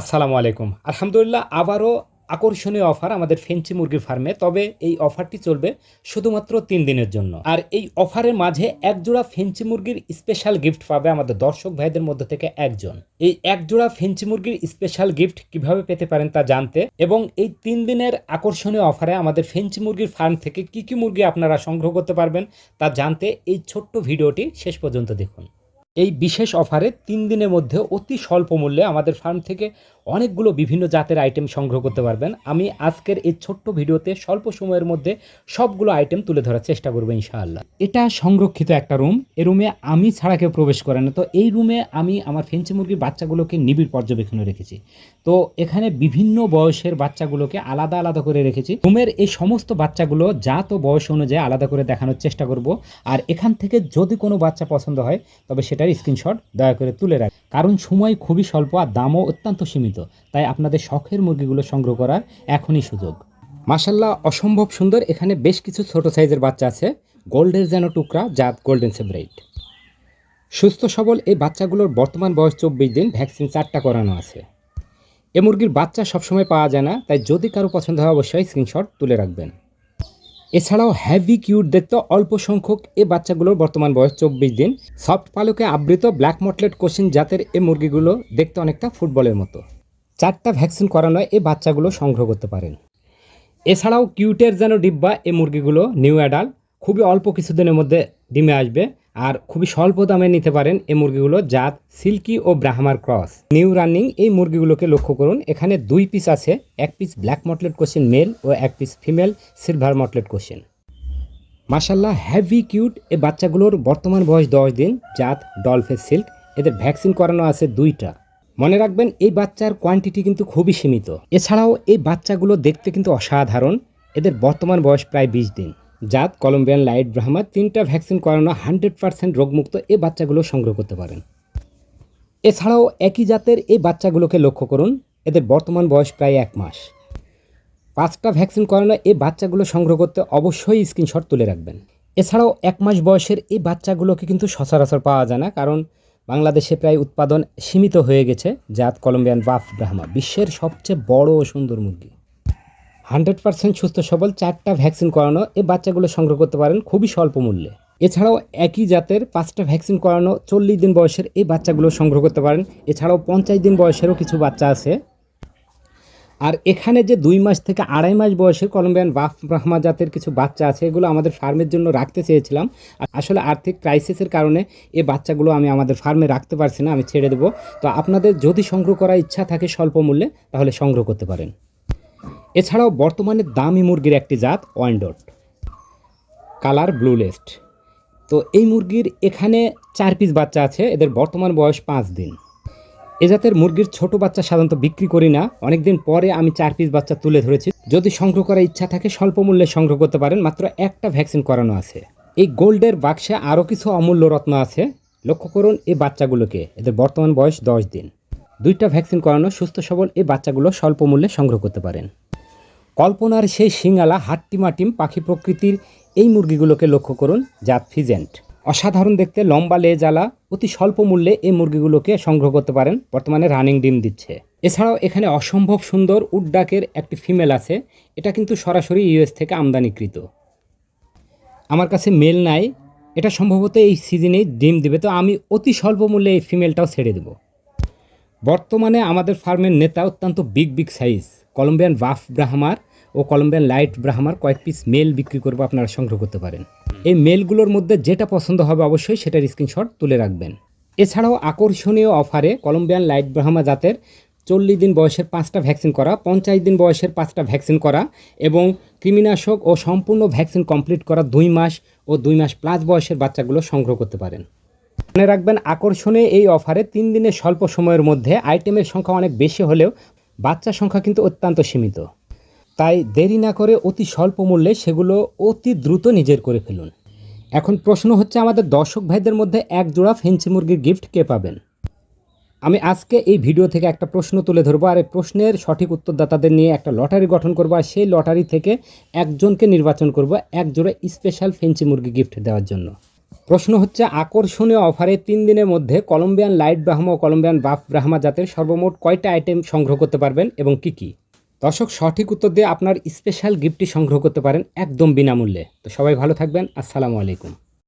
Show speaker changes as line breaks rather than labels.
আসসালামু আলাইকুম। আলহামদুলিল্লাহ আবারও আকর্ষণীয় অফার আমাদের ফেঞ্চি মুরগির ফার্মে, তবে এই অফারটি চলবে শুধুমাত্র তিন দিনের জন্য। আর এই অফারের মাঝে একজোড়া ফেঞ্চি মুরগির স্পেশাল গিফট পাবে আমাদের দর্শক ভাইদের মধ্যে থেকে একজন। এই একজোড়া ফেঞ্চি মুরগির স্পেশাল গিফট কীভাবে পেতে পারেন তা জানতে এবং এই তিন দিনের আকর্ষণীয় অফারে আমাদের ফেঞ্চি মুরগির ফার্ম থেকে কি কি মুরগি আপনারা সংগ্রহ করতে পারবেন তা জানতে এই ছোট্ট ভিডিওটি শেষ পর্যন্ত দেখুন। এই বিশেষ অফারে তিন দিনের মধ্যে অতি স্বল্প মূল্যে আমাদের ফার্ম থেকে অনেকগুলো বিভিন্ন জাতের আইটেম সংগ্রহ করতে পারবেন। আমি আজকের এই ছোট্ট ভিডিওতে স্বল্প সময়ের মধ্যে সবগুলো আইটেম তুলে ধরার চেষ্টা করব ইনশাআল্লাহ। এটা সংরক্ষিত একটা রুম এই রুমে আমি ছাড়া কেউ প্রবেশ করে না। তো এই রুমে আমি আমার ফেঞ্চি মুরগির বাচ্চাগুলোকে নিবিড় পর্যবেক্ষণে রেখেছি। তো এখানে বিভিন্ন বয়সের বাচ্চাগুলোকে আলাদা আলাদা করে রেখেছি। রুমের এই সমস্ত বাচ্চাগুলো জাত ও বয়স অনুযায়ী আলাদা করে দেখানোর চেষ্টা করব। আর এখান থেকে যদি কোনো বাচ্চা পছন্দ হয়, তবে সেটার স্ক্রিনশট দয়া করে তুলে রাখ কারণ সময় খুবই স্বল্প আর দামও অত্যন্ত সীমিত, তাই আপনাদের শখের মুরগিগুলো সংগ্রহ করার এখনই সুযোগ। মাসাল্লাহ অসম্ভব সুন্দর। এখানে বেশ কিছু ছোট সাইজের বাচ্চা আছে। গোল্ডের যেন টুকরা জাত গোল্ডেন সেব্রাইট সুস্থ, সবল এই বাচ্চাগুলোর বর্তমান বয়স চব্বিশ দিন ভ্যাকসিন চারটা করানো আছে। এ মুরগির বাচ্চা সবসময় পাওয়া যায় না, তাই যদি কারও পছন্দ হয়, অবশ্যই স্ক্রিনশট তুলে রাখবেন। এছাড়াও হ্যাভি কিউট দেখতে অল্প সংখ্যক এ বাচ্চাগুলোর বর্তমান বয়স চব্বিশ দিন। সফট পালকে আবৃত ব্ল্যাক মটলেট কোশিন জাতের এ মুরগিগুলো দেখতে অনেকটা ফুটবলের মতো। চারটা ভ্যাকসিন করানো এ বাচ্চাগুলো সংগ্রহ করতে পারেন। এছাড়াও কিউটের যেন ডিব্বা এ মুরগিগুলো নিউ অ্যাডাল্ট খুবই অল্প কিছুদিনের মধ্যে ডিমে আসবে। আর খুবই স্বল্প দামে নিতে পারেন এই মুরগিগুলো জাত সিল্কি ও ব্রাহ্মার ক্রস। নিউ রানিং এই মুরগিগুলোকে লক্ষ্য করুন, এখানে দুই পিস আছে, এক piece black mottled Cochin male ও এক piece female silver mottled Cochin মাসাল্লাহ হ্যাভি কিউট এই বাচ্চাগুলোর বর্তমান বয়স দশ দিন, জাত ডলফেস সিল্ক এদের ভ্যাকসিন করানো আছে দুইটা। মনে রাখবেন, এই বাচ্চার কোয়ান্টিটি কিন্তু খুবই সীমিত। এছাড়াও এই বাচ্চাগুলো দেখতে কিন্তু অসাধারণ, এদের বর্তমান বয়স প্রায় বিশ দিন। জাত, কলম্বিয়ান, লাইট, ব্রাহ্মা, তিনটা ভ্যাকসিন করানো হান্ড্রেড পার্সেন্ট রোগমুক্ত এই বাচ্চাগুলো সংগ্রহ করতে পারেন। এছাড়াও একই জাতের এই বাচ্চাগুলোকে লক্ষ্য করুন, এদের বর্তমান বয়স প্রায় এক মাস। পাঁচটা ভ্যাকসিন করানো এই বাচ্চাগুলো সংগ্রহ করতে অবশ্যই স্ক্রিনশট তুলে রাখবেন। এছাড়াও এক মাস বয়সের এই বাচ্চাগুলোকে কিন্তু সচরাচর পাওয়া যায় না, কারণ বাংলাদেশে প্রায় উৎপাদন সীমিত হয়ে গেছে। জাত, কলম্বিয়ান বাফ ব্রাহ্মা, বিশ্বের সবচেয়ে বড় ও সুন্দর মুরগি। হান্ড্রেড পার্সেন্ট সুস্থ সবল চারটা ভ্যাকসিন করানো এই বাচ্চাগুলো সংগ্রহ করতে পারেন খুবই স্বল্প মূল্যে। এছাড়াও একই জাতের পাঁচটা ভ্যাকসিন করানো চল্লিশ দিন বয়সের এই বাচ্চাগুলো সংগ্রহ করতে পারেন। এছাড়াও পঞ্চাশ দিন বয়সেরও কিছু বাচ্চা আছে। আর এখানে যে দুই মাস থেকে আড়াই মাস বয়সের কলম্বিয়ান বাফ ব্রাহ্মা জাতের কিছু বাচ্চা আছে, এগুলো আমাদের ফার্মের জন্য রাখতে চেয়েছিলাম। আসলে আর্থিক ক্রাইসিসের কারণে এই বাচ্চাগুলো আমি আমাদের ফার্মে রাখতে পারছি না, আমি ছেড়ে দেবো। তো আপনাদের যদি সংগ্রহ করার ইচ্ছা থাকে স্বল্প মূল্যে, তাহলে সংগ্রহ করতে পারেন। এছাড়াও বর্তমানে দামি মুরগির একটি জাত ওয়ান্ডট কালার ব্লু লেস্ট। তো এই মুরগির এখানে চার পিস বাচ্চা আছে, এদের বর্তমান বয়স পাঁচ দিন। এ জাতের মুরগির ছোট বাচ্চা সাধারণত বিক্রি করি না, অনেকদিন পরে আমি চার পিস বাচ্চা তুলে ধরেছি। যদি সংগ্রহ করার ইচ্ছা থাকে, স্বল্প মূল্যে সংগ্রহ করতে পারেন, মাত্র একটা ভ্যাকসিন করানো আছে। এই গোল্ডের বাক্সে আরও কিছু অমূল্য রত্ন আছে। লক্ষ্য করুন এই বাচ্চাগুলোকে, এদের বর্তমান বয়স দশ দিন। দুইটা ভ্যাকসিন করানো সুস্থ সবল এই বাচ্চাগুলো স্বল্প মূল্যে সংগ্রহ করতে পারেন। কল্পনার সেই শিঙালা হাট্টিমাটিম পাখি প্রকৃতির এই মুরগিগুলোকে লক্ষ্য করুন জাত ফিজেন্ট। অসাধারণ দেখতে লম্বা লেজালা অতি স্বল্প মূল্যে এই মুরগিগুলোকে সংগ্রহ করতে পারেন, বর্তমানে রানিং ডিম দিচ্ছে। এছাড়াও এখানে অসম্ভব সুন্দর উড্ডাকের একটি ফিমেল আছে, এটা কিন্তু সরাসরি ইউএস থেকে আমদানিকৃত। আমার কাছে মেল নাই, এটা সম্ভবত এই সিজনেই ডিম দিবে, তো আমি অতি স্বল্প মূল্যে এই ফিমেলটাও ছেড়ে দেবো। বর্তমানে আমাদের ফার্মের নেতা অত্যন্ত big big size, Colombian buff ব্রাহ্মার ও কলম্বিয়ান লাইট ব্রাহ্মার কয়েক পিস মেল বিক্রি করব, আপনারা সংগ্রহ করতে পারেন। এই মেলগুলোর মধ্যে যেটা পছন্দ হবে অবশ্যই সেটার স্ক্রিনশট তুলে রাখবেন। এছাড়াও আকর্ষণীয় অফারে কলম্বিয়ান লাইট ব্রাহ্মা জাতের চল্লিশ দিন বয়সের পাঁচটা ভ্যাকসিন করা, পঞ্চাশ দিন বয়সের পাঁচটা ভ্যাকসিন করা এবং কৃমিনাশক ও সম্পূর্ণ ভ্যাকসিন কমপ্লিট করা দুই মাস ও দুই মাস প্লাস বয়সের বাচ্চাগুলো সংগ্রহ করতে পারেন। মনে রাখবেন আকর্ষণীয় এই অফারে তিন দিনের স্বল্প সময়ের মধ্যে আইটেমের সংখ্যা অনেক বেশি হলেও বাচ্চার সংখ্যা কিন্তু অত্যন্ত সীমিত। তাই দেরি না করে অতি স্বল্প মূল্যে সেগুলো অতি দ্রুত নিজের করে ফেলুন। এখন প্রশ্ন হচ্ছে আমাদের দর্শক ভাইদের মধ্যে এক জোড়া ফেন্সি মুরগির গিফট কে পাবেন? আমি আজকে এই ভিডিও থেকে একটা প্রশ্ন তুলে ধরবো, আর এই প্রশ্নের সঠিক উত্তরদাতাদের নিয়ে একটা লটারি গঠন করব, আর সেই লটারি থেকে একজনকে নির্বাচন করব এক জোড়া স্পেশাল ফেন্সি মুরগি গিফট দেওয়ার জন্য। প্রশ্ন হচ্ছে, আকর্ষণীয় অফারে তিন দিনের মধ্যে কলম্বিয়ান লাইট ব্রাহ্মা ও কলম্বিয়ান বাফ ব্রাহ্মা জাতের সর্বমোট কয়টা আইটেম সংগ্রহ করতে পারবেন এবং কি কি? দর্শক, সঠিক উত্তর দিয়ে আপনার স্পেশাল গিফটটি সংগ্রহ করতে পারেন একদম বিনামূল্যে। তো সবাই ভালো থাকবেন। আসসালামু আলাইকুম।